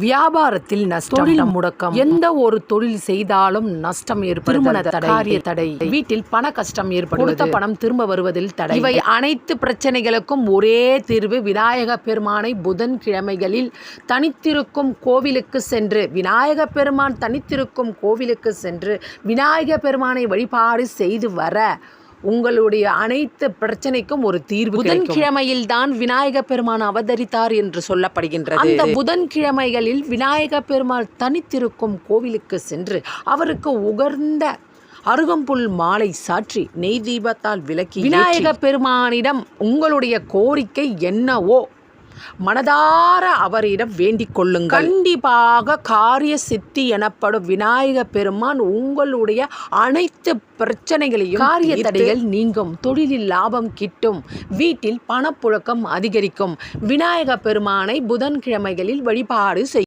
வியாபாரத்தில் நஷ்டம் முடக்கம். எந்த ஒரு தொழில் செய்தாலும் நஷ்டம் ஏற்படும் காரிய தடை. வீட்டில் பண கஷ்டம் ஏற்படும் கொடுத்த பணம் திரும்ப வருவதில் தடை. இவை அனைத்து பிரச்சனைகளுக்கும் ஒரே தீர்வு விநாயக பெருமானை புதன் கிழமைகளில் தனித்திருக்கும் கோவிலுக்கு சென்று விநாயக பெருமான் தனித்திருக்கும் கோவிலுக்கு சென்று விநாயக பெருமானை வழிபாடு செய்து வர உங்களுடைய அனைத்து பிரச்சனைக்கும் ஒரு தீர்வு புதன்கிழமையில் தான் விநாயக பெருமான் அவதரித்தார் என்று சொல்லப்படுகின்றது. அந்த புதன்கிழமைகளில் விநாயக பெருமாள் தனித்திருக்கும் கோவிலுக்கு சென்று அவருக்கு உகர்ந்த அருகம்புல் மாலை சாற்றி நெய் தீபத்தால் விளக்கி விநாயக பெருமானிடம் உங்களுடைய கோரிக்கை என்னவோ மனதார அவரிடம் வேண்டிக் கொள்ளுங்கள். கண்டிப்பாக காரிய சித்தி எனப்படும் விநாயக பெருமான் உங்களுடைய அனைத்து பிரச்சனைகளையும் காரிய தடைகள் நீங்கும் தொழிலில் லாபம் கிட்டும் வீட்டில் பணப்புழக்கம் அதிகரிக்கும். விநாயக பெருமானை புதன்கிழமைகளில் வழிபாடு செய்